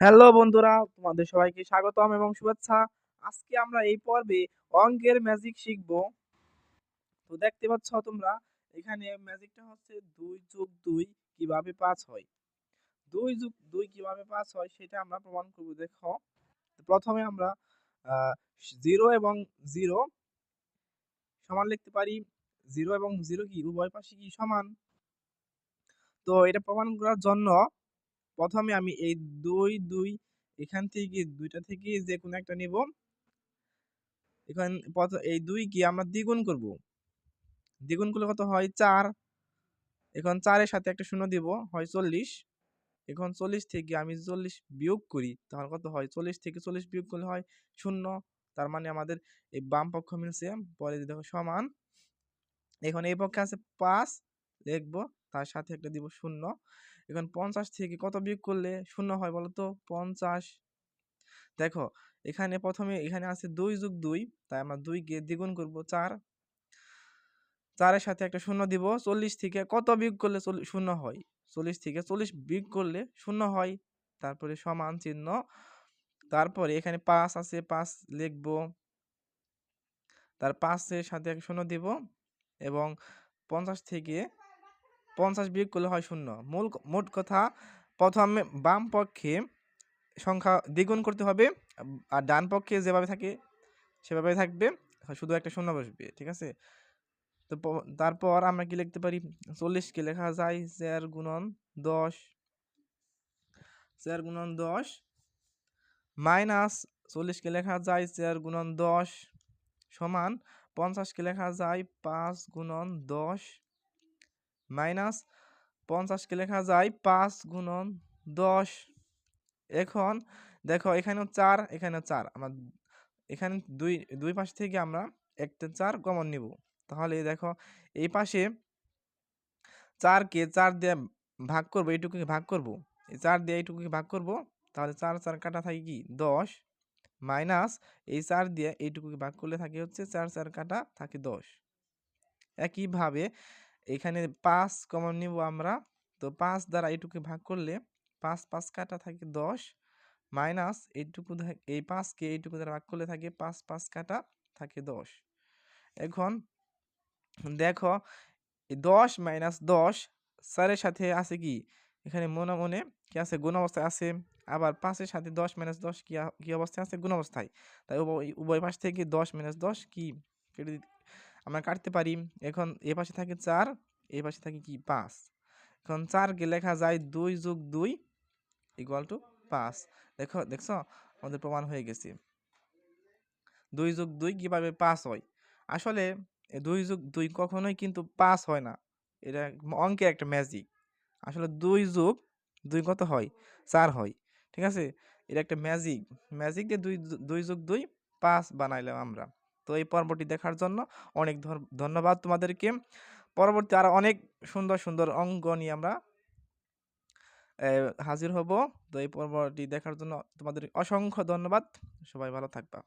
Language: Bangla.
হ্যালো বন্ধুরা, তোমাদের সবাইকে স্বাগতম এবং শুভেচ্ছা। আজকে আমরা এই পর্বে অঙ্কের ম্যাজিক শিখব। তো দেখতে পাচ্ছ তোমরা, এখানে ম্যাজিকটা হচ্ছে দুই যোগ দুই কীভাবে পাঁচ হয়। দুই যোগ দুই কীভাবে পাঁচ হয় সেটা আমরা প্রমাণ করব, দেখো। প্রথমে আমরা জিরো এবং জিরো সমান লিখতে পারি। জিরো এবং জিরো কি, উভয় পাশে কি সমান? তো এটা প্রমাণ করার জন্য প্রথমে আমি এই দুই দুই, এখান থেকে, দুইটা থেকে যে কোনো একটা নিব। এখান এই দুই কি আমরা দ্বিগুণ করব? দ্বিগুণ করলে কত হয়? চার। এখন চারের সাথে একটা শূন্য দিব, হয় চল্লিশ। এখন চল্লিশ থেকে আমি চল্লিশ বিয়োগ করি, তাহলে কত হয়? চল্লিশ থেকে চল্লিশ বিয়োগ করলে হয় শূন্য। তার মানে আমাদের এই বাম পক্ষ মিলছে, পরে দেখো সমান। এখন এই পক্ষে আছে পাঁচ, লিখব তার সাথে একটা দিব শূন্য। এখন পঞ্চাশ থেকে কত বিয়োগ করলে শূন্য হয় বলতো? পঞ্চাশ। দেখো, এখানে প্রথমে এখানে আছে দুই যুগ দুই, তাই আমরা দুইকে দ্বিগুণ করব চার। চারের সাথে একটা শূন্য দিব, চল্লিশ থেকে কত বিয়োগ করলে শূন্য হয়? চল্লিশ থেকে চল্লিশ বিয়োগ করলে শূন্য হয়। তারপরে সমান চিহ্ন। তারপরে এখানে পাঁচ আছে, পাঁচ লিখব। তার পাঁচের সাথে এক শূন্য দিব এবং পঞ্চাশ থেকে পঞ্চাশ বিয়োগ করলে হয় শূন্য। মূল মোট কথা প্রথমে বাম পক্ষে সংখ্যা দ্বিগুণ করতে হবে, আর ডান পক্ষে যেভাবে থাকে সেভাবে থাকবে। শুধু একটা শূন্য বসবে, ঠিক আছে? তো তারপর আমরা কি লিখতে পারি? চল্লিশকে লেখা যায়, চার গুণন দশ, চার গুণন দশ, মাইনাস চল্লিশকে লেখা যায়, চার গুণন দশ, সমান পঞ্চাশকে লেখা যায়, পাঁচ গুণন দশ মাইনাস পঞ্চাশকে লেখা যায় পাঁচ গুণন দশ। এখন দেখো এখানেও চার এখানেও চার। আমরা এখানে দুই দুই পাশ থেকে আমরা একটা চার কমন নিব। তাহলে দেখো এই পাশে চারকে চার দিয়ে ভাগ করব এইটুকুকে ভাগ করব? এই চার দিয়ে এইটুকুকে ভাগ করব? তাহলে চার চার কাটা থাকে কি? দশ। মাইনাস এই চার দিয়ে এইটুকুকে ভাগ করলে থাকে হচ্ছে, চার চার কাটা থাকে দশ। একইভাবে এখানে পাঁচ কমন নিব আমরা। তো পাঁচ দ্বারা এইটুকু ভাগ করলে পাঁচ পাঁচ কাটা থাকে দশ, মাইনাস এইটুকু এই পাঁচকে এইটুকু দ্বারা ভাগ করলে থাকে পাঁচ পাঁচ কাটা থাকে দশ। এখন দেখো দশ মাইনাস দশ চারের সাথে আছে কি? এখানে মনে মনে কি আছে? গুণ অবস্থায় আছে। আবার পাঁচের সাথে দশ মাইনাস দশ কি অবস্থায় আছে? গুণ অবস্থায়। তাই উভয় পাশ থেকে দশ মাইনাস দশ কি? আমরা কাটতে পারি। এখন এ পাশে থাকে চার, এ পাশে থাকে কি? পাঁচ। এখন চারকে লেখা যায় দুই যোগ দুই ইকুয়াল টু পাঁচ। দেখো, দেখছ? আমাদের প্রমাণ হয়ে গেছে। দুই যোগ দুই কীভাবে পাঁচ হয়? আসলে দুই যোগ দুই কখনোই কিন্তু পাঁচ হয় না। এটা অঙ্কের একটা ম্যাজিক আসলে দুই যোগ দুই কত হয়? চার হয়। ঠিক আছে? এটা একটা ম্যাজিক ম্যাজিক দিয়ে দুই দুই যোগ দুই পাঁচ বানাইলাম আমরা। তো এই পর্বটি দেখার জন্য অনেক ধন্যবাদ তোমাদেরকে। পরবর্তী আরও অনেক সুন্দর সুন্দর অঙ্গ নিয়ে আমরা হাজির হব। তো এই পর্বটি দেখার জন্য তোমাদের অসংখ্য ধন্যবাদ। সবাই ভালো থাকবা।